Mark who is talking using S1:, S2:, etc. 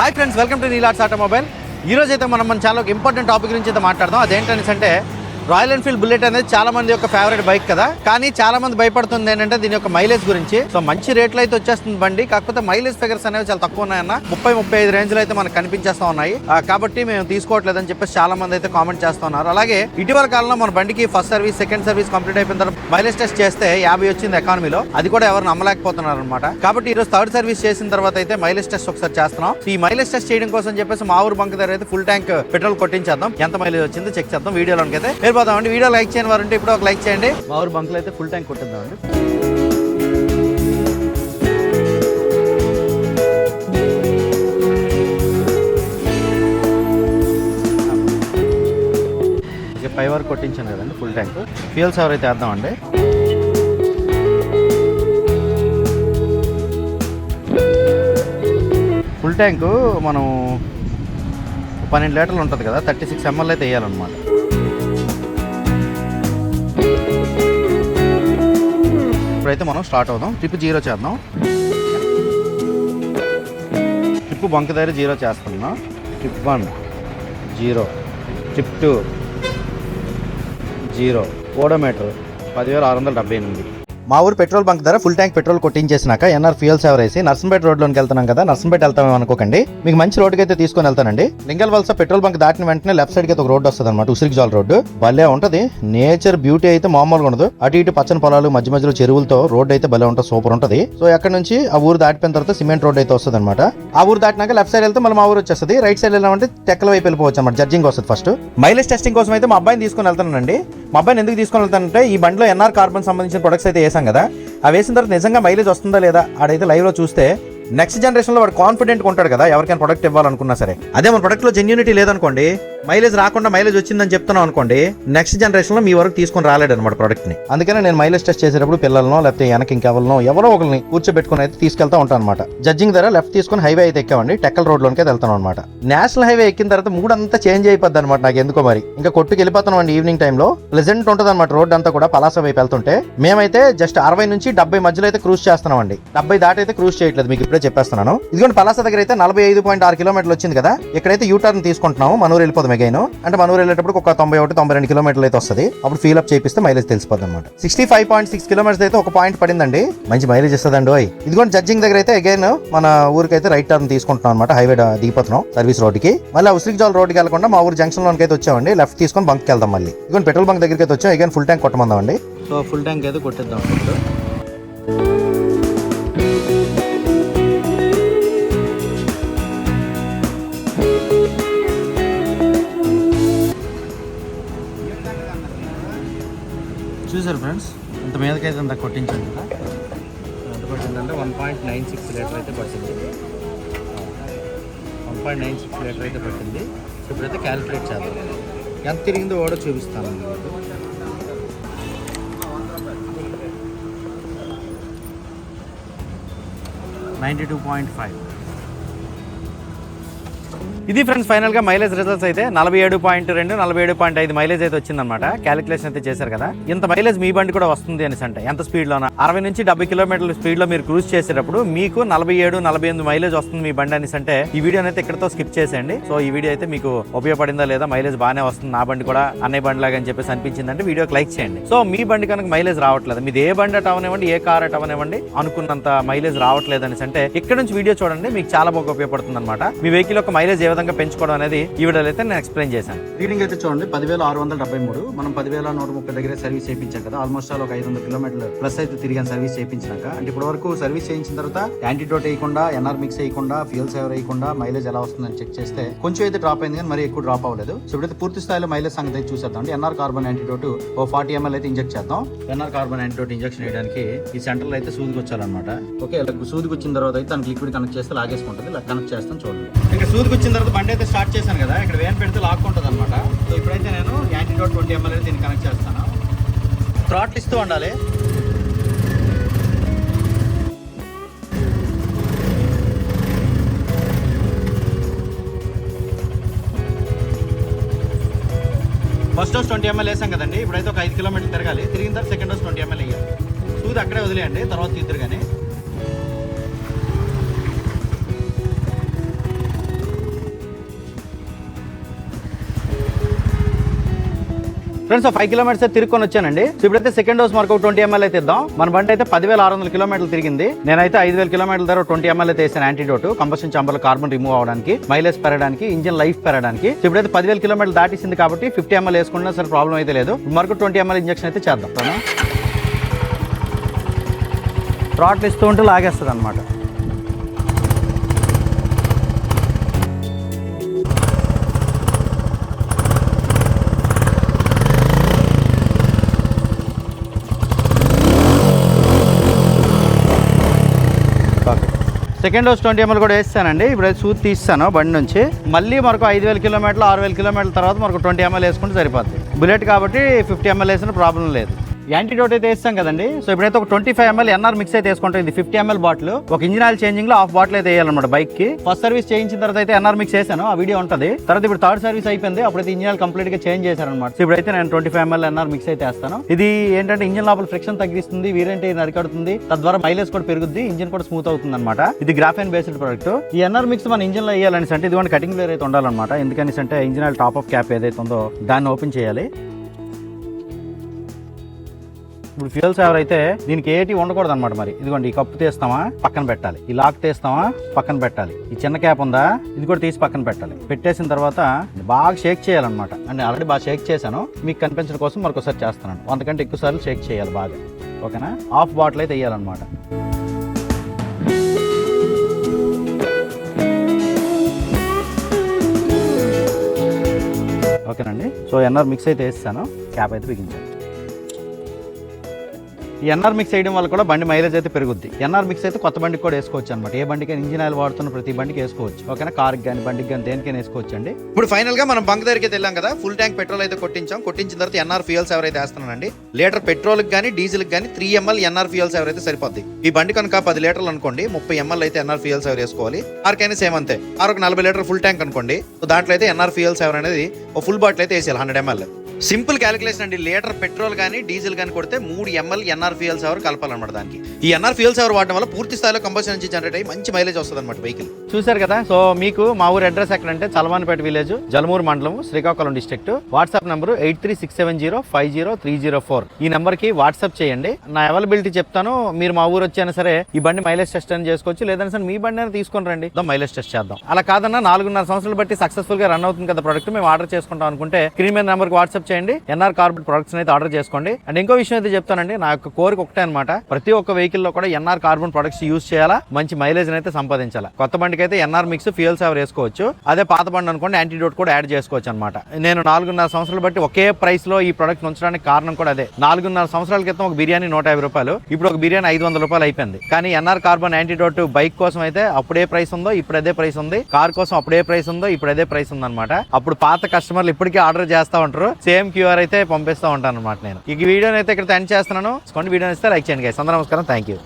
S1: Hi friends welcome to నీలాట్స్ automobile ఈ అయితే మనం మన చాలా ఒక ఇంపార్టెంట్ టాపిక్ గురించి అయితే మాట్లాడదాం. అదేంటనేసి అంటే రాయల్ ఎన్ఫీల్డ్ బుల్లెట్ అనేది చాలా మంది యొక్క ఫేవరెట్ బైక్ కదా. కానీ చాలా మంది భయపడుతుంది ఏంటంటే దీని యొక్క మైలేజ్ గురించి. సో మంచి రేట్లు అయితే వచ్చేస్తుంది బండి. కాకపోతే మైలేజ్ ఫిగర్స్ అనేవి చాలా తక్కువ ఉన్నాయన్న. ముప్పై ముప్పై ఐదు రేంజ్లో అయితే మనకు కనిపించేస్తా ఉన్నాయి. కాబట్టి మేము తీసుకోవట్లేదని చెప్పేసి చాలా మంది అయితే కామెంట్ చేస్తున్నారు. అలాగే ఇటీవల కాలంలో మన బండికి first service second service complete అయిపోయిన తర్వాత మైలేజ్ టెస్ట్ చేస్తే యాభై వచ్చింది ఎకానమీలో అది కూడా ఎవరు నమ్మలేకపోతున్నారు అనమాట కాబట్టి ఈ రోజు థర్డ్ సర్వీస్ చేసిన తర్వాత అయితే మైలేజ్ టెస్ట్ ఒకసారి చేస్తున్నాం. ఈ మైలేజ్ టెస్ట్ చేయడం కోసం చెప్పేసి మా ఊరు బంక్ దగ్గర అయితే ఫుల్ ట్యాంక్ పెట్రోల్ కొట్టించేద్దాం. ఎంత మైలేజ్ వచ్చిందో చెక్ చేద్దాం. వీడియోలోకి అయితే వెళ్ళిపోదామండి వీడియో లైక్ చేయని వారు ఉంటే ఇప్పుడు ఒక లైక్ చేయండి. మా ఊరు బంక్ అయితే ఫుల్ ట్యాంక్ కొట్టిద్దామండి ఓకే పై వరకు కొట్టించాను కదండి ఫుల్ ట్యాంక్ అయితే వేద్దాం వేద్దామండి ఫుల్ ట్యాంకు మనం పన్నెండు లీటర్లు ఉంటుంది కదా థర్టీ సిక్స్ ఎంఎల్ అయితే వేయాలన్నమాట. ఇప్పుడైతే మనం స్టార్ట్ అవుదాం. ట్రిప్ జీరో చేద్దాం. ట్రిప్ బంక దగ్గర జీరో చేస్తున్నాం. Trip one zero. Trip two zero. Odometer పదివేల ఆరు వందల డెబ్బై ఎనిమిది. మా ఊరు పెట్రోల్ బంక్ ధర ఫుల్ ట్యాంక్ పెట్రోల్ కొట్టించేసినాక ఎన్ఆర్ ఫ్యూల్ సేవర్ వేసి నర్సంపేట రోడ్లోకి వెళ్తున్నాం కదా నర్సంపేట వెళ్తామేమో అనుకోకండి. మీకు మంచి రోడ్కి అయితే తీసుకొని వెళ్తానండి. లింగల్ వలస పెట్రోల్ బంక్ దాటిన వెంటనే లెఫ్ట్ సైడ్కి అయితే ఒక రోడ్ వస్తుంది అనమాట ఉసిరికిజాల్ రోడ్డు. భలే ఉంటది. నేచర్ బ్యూటీ అయితే మామూలుగా ఉండదు. అటు ఇటు పచ్చని పొలాలు మధ్య మధ్యలో చెరువులతో రోడ్ అయితే భలే ఉంటుంది సూపర్ ఉంటది. సో ఎక్కడ నుంచి? ఆ ఊరు దాటిపోయిన తర్వాత సిమెంట్ రోడ్ అయితే వస్తుంది అనమాట ఆ ఊరు దాటినాక లెఫ్ట్ సైడ్ వెళ్తే మళ్ళీ మా ఊరు వచ్చేస్తుంది. రైట్ సైడ్ వెళ్ళామంటే టెక్కల వైపు వెళ్ళిపోవచ్చు అనమాట జడ్జింగ్ వస్తుంది ఫస్ట్ మైలేజ్ టెస్టింగ్ కోసం అయితే మా అబ్బాయిని తీసుకొని వెళ్తానండి మా అబ్బాయిని ఎందుకు తీసుకొని వెళ్తానంటే ఈ బండిలో ఎన్ఆర్ కార్బన్ సంబంధించిన ప్రొడక్ట్స్ అయితే వేసాం కదా. అవి వేసిన తర్వాత నిజంగా మైలేజ్ వస్తుందా లేదా ఆడైతే లైవ్లో చూస్తే నెక్స్ట్ జనరేషన్లో వాడు కాన్ఫిడెంట్ ఉంటాడు కదా ఎవరికైనా ప్రొడక్ట్ ఇవ్వాలనుకున్నా సరే. అదే మన ప్రొడక్ట్లో జెన్యూనిటీ లేదనుకోండి మైలేజ్ రాకుండా మైలేజ్ వచ్చిందని చెప్తున్నాం అనుకోండి నెక్స్ట్ జనరేషన్లో మీ వరకు తీసుకొని రాలేడు అనమాట ప్రొడక్ట్ని. అందుకనే నేను మైలేజ్ టెస్ట్ చేసేటప్పుడు పిల్లలను లేకపోతే వెనక ఇంకెవరినో ఎవరో ఒకరిని కూర్చోబెట్టుకుని అయితే తీసుకెళ్తా ఉంటాను అనమాట జడ్జింగ్ ధర లెఫ్ట్ తీసుకొని హైవే అయితే ఎక్కామండి టెక్కల్ రోడ్ లోనికి వెళ్తాను అనమాట నేషనల్ హైవే ఎక్కిన తర్వాత మూడు అంతా చేంజ్ అయిపోద్ది అనమాట నాకు ఎందుకో మరి. ఇంకా కొట్టుకు వెళ్ళిపోతాం అండి ఈవినింగ్ టైంలో ప్లెజెంట్ ఉంటుంది అనమాట రోడ్ అంతా కూడా పలాస వైపు వెళ్తుంటే. మేమైతే జస్ట్ అరవై నుంచి డెబ్బై మధ్యలో అయితే క్రూజ్ చేస్తున్నాం అండి డెబ్బై దాటైతే క్రూస్ క్రూజ్ చేయట్లేదు మీకు ఇప్పుడే చెప్పేస్తున్నాను. ఇదిగోండి పలాస దగ్గర అయితే నలభై ఐదు పాయింట్ ఆరు కిలోమీటర్లు వచ్చింది కదా. ఇక్కడైతే యూ టర్న్ తీసుకుంటున్నాము మనూరు వెళ్ళిపోదు మెగైన్. అంటే మనూరు వెళ్ళేటప్పుడు ఒక తొంభై ఒకటి తొంభై రెండు కిలోమీటర్లు అయితే వస్తుంది. అప్పుడు ఫీల్ అప్ చేపిస్తే మైలేజ్ తెలిసిపోద్ది అనమాట sixty five point six kilometres అయితే ఒక పాయింట్ పడిందండి. మంచి మైలేజ్ ఇస్తుందండి ఓయ్. ఇదిగోండి జడ్జింగ్ దగ్గర అయితే అగైన్ మన ఊరికి అయితే రైట్ టర్న్ తీసుకుంటున్నాం అనమాట హైవే దిగిపోతున్నాం సర్వీస్ రోడ్డుకి మళ్ళీ ఉసిరికి జాల్ రోడ్డుకి వెళ్ళకుండా మా ఊరు జంక్షన్లోకి అయితే వచ్చామండి. లెఫ్ట్ తీసుకొని బంక్కి వెళ్దాం మళ్ళీ. ఇదిగోండి పెట్రోల్ బంక్ దగ్గరికి అయితే వచ్చాం. అగైన్ ఫుల్ ట్యాంక్ కొట్టమందాం అండి సో ఫుల్ ట్యాంక్ అయితే కొట్టేద్దాం చూసారు ఫ్రెండ్స్ ఇంత మీదకైతే అంత కొట్టించాను కదా. ఎంత పట్టిందంటే one point nine six litre అయితే పట్టింది. One point nine six litre అయితే పట్టింది. ఇప్పుడైతే క్యాలిక్యులేట్ చేద్దాం. ఎంత తిరిగిందో కూడా చూపిస్తాను మీకు. నైంటీ టూ పాయింట్ ఫైవ్ ఇది ఫ్రెండ్స్ ఫైనల్గా మైలేజ్ రిజల్ట్స్ అయితే నలభై ఏడు పాయింట్ రెండు నలభై ఏడు పాయింట్ ఐదు మైలేజ్ అయితే వచ్చిందనమాట క్యాలిక్యులేషన్ అయితే చేశారు కదా. ఇంత మైలేజ్ మీ బండి కూడా వస్తుంది అనేసి అంటే. ఎంత స్పీడ్లో అరవై నుంచి డెబ్బై కిలోమీటర్ల స్పీడ్లో మీరు క్రూజ్ చేసేటప్పుడు మీకు నలభై ఏడు నలభై ఎనిమిది మైలేజ్ వస్తుంది మీ బండి అనేసి అంటే ఈ వీడియో అయితే ఇక్కడతో స్కిప్ చేసేయండి. సో ఈ వీడియో అయితే మీకు ఉపయోగపడిందా లేదా మైలేజ్ బాగానే వస్తుంది నా బండి కూడా అన్నయ్య బండి లాగా అని చెప్పేసి అనిపించింది అంటే వీడియోకి లైక్ చేయండి. సో మీ బండి కనుక మైలేజ్ రావట్లేదు మీది ఏ బండి అట్ అవనివ్వండి ఏ కార్ అట్ అవనివ్వండి అనుకున్నంత మైలేజ్ రావట్లేదు అనేసి అంటే ఇక్కడ నుంచి వీడియో చూడండి మీకు చాలా బాగా ఉపయోగపడుతుంది అనమాట మీ వెహికల్ యొక్క మైలేజ్ విధంగా పెంచుకోవడం అనేది ఈ వీడియోలో అయితే నేను ఎక్స్ప్లెయిన్ చేశాను. రీడింగ్ అయితే చూడండి పదివేల ఆరు వందల డెబ్బై మూడు. మనం పదివేల నూట ముప్పై దగ్గర సర్వీస్ చేయించాం కదా. ఆల్మోస్ట్ ఆల్ ఒక ఐదు వందల కిలోమీటర్లు ప్లస్ అయితే తిరిగాను సర్వీస్ చేయించినాక. అంటే ఇప్పటి వరకు సర్వీస్ చేయించిన తర్వాత యాంటీడోట్ వేయకుండా ఎన్ఆర్ మిక్స్ వేయకుండా ఫ్యూల్ సేవర్ వేయకుండా మైలేజ్ ఎలా వస్తుందని చెక్ చేస్తే కొంచెం అయితే డ్రాప్ అయింది కానీ మరి ఎక్కువ డ్రాప్ అవ్వలేదు. సో ఇప్పుడైతే పూర్తి స్థాయిలో మైలేజ్ సంగతి అయితే చూసేద్దాం అంటే ఎన్ఆర్ కార్బన్ యాంటీడోట్ ఓ ఫార్టీ ఎంఎల్ అయితే ఇంజెక్ట్ చేద్దాం. ఎన్ఆర్ కార్బన్ యాంటీడోట్ ఇంజెక్షన్ వేయడానికి ఈ సెంటర్లో అయితే సూదికి వచ్చాలన్నమాట ఓకే సూదికి వచ్చిన తర్వాత అయితే దానికి లిక్విడ్ కనెక్ట్ చేస్తే లాగేసుకుంటుంది. కనెక్ట్ చేస్తాం చూడండి. ఇక్కడ సూదికి వచ్చిన తర్వాత బండి అయితే స్టార్ట్ చేశాను కదా ఇక్కడ వేన్ పెడితే లాక్కుంటుంది అనమాట సో ఇప్పుడైతే నేను యాంటీడోట్ ట్వంటీ ఎంఎల్ అయితే దీన్ని కనెక్ట్ చేస్తాను. థ్రాట్ ఇస్తూ ఉండాలి. ఫస్ట్ డోస్ ట్వంటీ ఎంఎల్ వేసాం కదండి ఇప్పుడైతే ఒక ఐదు కిలోమీటర్లు తిరగాలి. తిరిగిన తర్వాత సెకండ్ డోస్ ట్వంటీ ఎంఎల్ వేయాలి. సూది అక్కడే వదిలేయండి తర్వాత తీద్దరు కానీ ఫ్రెండ్స్ ఫైవ్ కిలోమీటర్స్ అయితే తిరుక్కొని వచ్చానండి. ఇప్పుడైతే సెకండ్ డోస్ మనకు ట్వంటీ ఎంఎల్ అయితే ఇద్దాం. మన బండి అయితే పదివేల ఆరు వందల కిలోమీటర్లు తిరిగింది. నేనైతే ఐదు వేల కిలోమీటర్ల దగ్గర ట్వంటీ ఎంఎల్ అయితే వేసాను antidote combustion chamber carbon remove అవడానికి మైలేజ్ పెరగడానికి ఇంజిన్ లైఫ్ పెరగడానికి. ఇప్పుడైతే పదివేల కిలోమీటర్లు దాటిసింది కాబట్టి ఫిఫ్టీ ఎంఎల్ వేసుకున్నా సరే ప్రాబ్లం అయితే లేదు. మరొక ట్వంటీ ఎంఎల్ ఇంజక్షన్ అయితే చేద్దాం. థ్రాట్లు ఇస్తూ ఉంటే లాగేస్తుంది అనమాట సెకండ్ డోస్ ట్వంటీ ఎంఎల్ కూడా వేస్తానండి. ఇప్పుడు సూట్ తీస్తాను బండి నుంచి. మళ్ళీ మనకు ఐదు వేల కిలోమీటర్లు ఆరు వేల కిలోమీటర్ల తర్వాత మనకు ట్వంటీ ఎంఎల్ వేసుకుంటే సరిపోద్ది. బుల్లెట్ కాబట్టి ఫిఫ్టీ ఎంఎల్ వేసిన ప్రాబ్లం లేదు. యాంటీడోట్ అయితే వేస్తాం కదండి. సో ఇప్పుడైతే ఒక twenty five ML NR mix అయితే వేసుకుంటాం ఇది ఫిఫ్టీ ఎంఎల్ బాటిల్ ఒక ఇంజిన్ ఆయిల్ చేంజింగ్లో హాఫ్ బాటిల్ అయితే వేయాలన్నమాట బైక్కి. ఫస్ట్ సర్వీస్ చేయించిన తర్వాత అయితే ఎన్ఆర్ మిక్స్ వేసాను. ఆ వీడియో ఉంటుంది. తర్వాత ఇప్పుడు థర్డ్ సర్వీస్ అయిపోయింది. అప్పుడైతే ఇంజిన్ ఆయిల్ కంప్లీట్గా చేంజ్ చేశారనమాట సో ఇప్పుడైతే నేను twenty five ML NR mix అయితే వేస్తాను. ఇది ఏంటంటే ఇంజిన్ లోపల ఫ్రిక్షన్ తగ్గిస్తుంది వీరంటే నరికడుతుంది తద్వారా మైలేజ్ కూడా పెరుగుద్ది ఇంజిన్ కూడా స్మూత్ అవుతుంది అనమాట ఇది గ్రాఫైన్ బేస్డ్ ప్రొడక్ట్ ఈ ఎన్ఆర్ మిక్స్ మన ఇంజిన్లో వేయాలని అంటే ఇది కటింగ్ లేయర్ అయితే ఉండాలన్నమాట. ఎందుకని అంటే engine oil top off cap ఏదైతే ఉందో దాన్ని ఓపెన్ చేయాలి. ఇప్పుడు ఫ్యూయల్ సేవర్ అయితే దీనికి ఏటి ఉండకూడదు అనమాట మరి. ఇదిగోండి ఈ కప్పు తీస్తామా? పక్కన పెట్టాలి. ఈ లాక్ తీస్తామా? పక్కన పెట్టాలి. ఈ చిన్న క్యాప్ ఉందా? ఇది కూడా తీసి పక్కన పెట్టాలి. పెట్టేసిన తర్వాత బాగా షేక్ చేయాలన్నమాట. అంటే ఆల్రెడీ బాగా షేక్ చేశాను. మీకు కనిపించడం కోసం మరొకసారి చేస్తున్నాను. అంతకంటే ఎక్కువ సార్లు షేక్ చేయాలి బాగా. ఓకేనా? హాఫ్ బాటిల్ అయితే వేయాలన్నమాట ఓకేనండి. సో ఎన్ఆర్ మిక్స్ అయితే వేస్తాను క్యాప్ అయితే బిగించాను ఎన్ఆర్ మిక్స్ వేయడం వల్ల కూడా బండి మైలేజ్ అయితే పెరుగుద్ది. ఎన్ఆర్ మిక్స్ అయితే కొత్త బండికి కూడా వేసుకోవచ్చు అనమాట ఏ బండికి ఇంజిన్ ఆయిల్ వాడుతున్న ప్రతి బండికి వేసుకోవచ్చు. ఓకేనా? కార్కి కానీ బండికి కానీ దేనికైనా వేసుకోవచ్చు అండి ఇప్పుడు ఫైనల్గా మనం బంక్ దగ్గరికి వెళ్ళాం కదా. ఫుల్ ట్యాంక్ పెట్రోల్ అయితే కొట్టించాం. కొట్టించిన తర్వాత ఎన్ఆర్ ఫ్యూయల్స్ ఎవరైతే వేస్తున్నానండి లీటర్ పెట్రోల్ కానీ డీజిల్ కానీ త్రీ ఎంఎల్ ఎన్ఆర్ ఫ్యూయల్స్ ఎవరైతే సరిపోద్ది. ఈ బండి కనుక పది లీటర్లు అనుకోండి ముప్పై ఎంఎల్ అయితే ఎన్ఆర్ ఫ్యూయల్స్ ఎవరు వేసుకోవాలి? ఆర్కైనా సేమ్ అంతే. ఆరు ఒక నలభై లీటర్ ఫుల్ ట్యాంక్ అనుకోండి. దాంట్లో అయితే ఎన్ఆర్ ఫ్యూయల్స్ ఎవరు అనేది ఒక ఫుల్ బాటిల్ అయితే వేసేయాలి హండ్రెడ్ ఎంఎల్ సింపుల్ క్యాలిక్యులేషన్ అండి. లీటర్ పెట్రోల్ కానీ డీజిల్ కానీ కొడితే మూడు ఎంఎల్ ఎన్ఆర్ ఫ్యూయల్స్ అవర్ కలపాలన్నమాట దానికి. ఈ ఎన్ఆర్ ఫ్యూయల్స్ అవర్ వాడడం వల్ల పూర్తి స్థాయిలో కంబషన్ నుంచి జనరేట్ అయ్యి మంచి మైలేజ్ వస్తుంది అనమాట వెహికల్ చూసారు కదా? సో మీకు మా ఊరు అడ్రస్ ఎక్కడంటే చలవానిపేట విలేజ్ జలమూరు మండలం Srikakulam district WhatsApp number eight three six seven zero five zero three zero four. ఈ నెంబర్కి వాట్సాప్ చేయండి. నా అవైలబిలిటీ చెప్తాను మీరు మా ఊరు వచ్చైనా సరే ఈ బండి మైలేజ్ టెస్ట్ అని చేసుకోవచ్చు లేదంటే సరే మీ బండి అయినా తీసుకొని రండి. మైలేజ్ టెస్ట్ చేద్దాం. అలా కాదన్నా నాలుగున్నర సంవత్సరాలు బట్టి సక్సెస్ఫుల్గా రన్ అవుతుంది కదా ప్రొడక్ట్ మేము ఆర్డర్ చేసుకుంటాం అనుకుంటే స్క్రీన్ మీద నెంబర్ వాట్సాప్ చేయండి. ఎన్ఆర్ కార్బెట్ ప్రొడక్ట్స్ అయితే ఆర్డర్ చేసుకోండి. అండ్ ఇంకో విషయం అయితే చెప్తానండి నా యొక్క కోరిక ఒకటే అనమాట ప్రతి ఒక్క వెహికల్లో కూడా ఎన్ఆర్ కార్బన్ ప్రొడక్ట్స్ యూస్ చేయాలా? మంచి మైలేజ్ అయితే సంపాదించాలా? కొత్త బండికి అయితే ఎన్ఆర్ మిక్స్ ఫ్యూయల్ సేవర్ వేసుకోవచ్చు. అదే పాత బండి అనుకోండి యాంటీడోట్ కూడా యాడ్ చేసుకోవచ్చు అనమాట నేను నాలుగున్నర సంవత్సరాలు బట్టి ఒకే ప్రైస్లో ఈ ప్రొడక్ట్ ఉంచడానికి కారణం కూడా అదే. నాలుగున్నర సంవత్సరాల క్రితం ఒక బిర్యానీ నూట యాభై రూపాయలు ఇప్పుడు ఒక బిర్యానీ ఐదు వందల రూపాయలు అయిపోయింది. కానీ ఎన్ఆర్ కార్బన్ యాంటీడోట్ బైక్ కోసం అయితే అప్పుడే ప్రైస్ ఉందో ఇప్పుడు అదే ప్రైస్ ఉంది. కార్ కోసం అప్పుడే ప్రైస్ ఉందో ఇప్పుడు అదే ప్రైస్ ఉందన్నమాట. అప్పుడు పాత కస్టమర్లు ఇప్పటికీ ఆర్డర్ చేస్తా ఉంటారు. సేమ్ క్యూఆర్ అయితే పంపిస్తూ ఉంటాను అనమాట నేను. ఈ వీడియోని అయితే ఇక్కడ ఎండ్ చేస్తున్నాను. వీడియో ఇస్తే లైక్ చేయండి guys. అందరూ నమస్కారం. Thank you